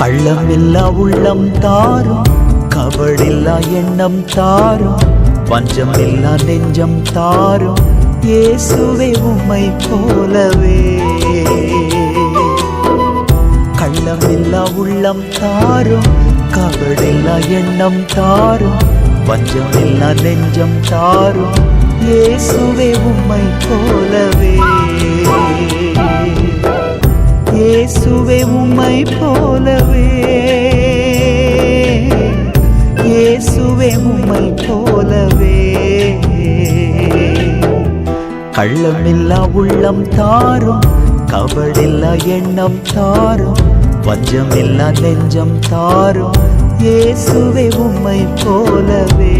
கள்ளமில்லா உள்ளம் தாரும் கபடில்லா எண்ணம் தாரும் பஞ்சமில்லா நெஞ்சம் தாரும் இயேசுவே உம்மை போலவே. கள்ளமில்லா உள்ளம் தாரும் கபடில்லா எண்ணம் தாரும் பஞ்சமில்லா நெஞ்சம் தாரும் இயேசுவே உம்மை போலவே. இயேசுவே உம்மை போலவே. இயேசுவே உம்மை போலவே. கள்ளமில்லா உள்ளம் தாரும் கவலில்லா எண்ணம் தாரும் பஞ்சமில்லா நெஞ்சம் தாரும் இயேசுவே உம்மை போலவே.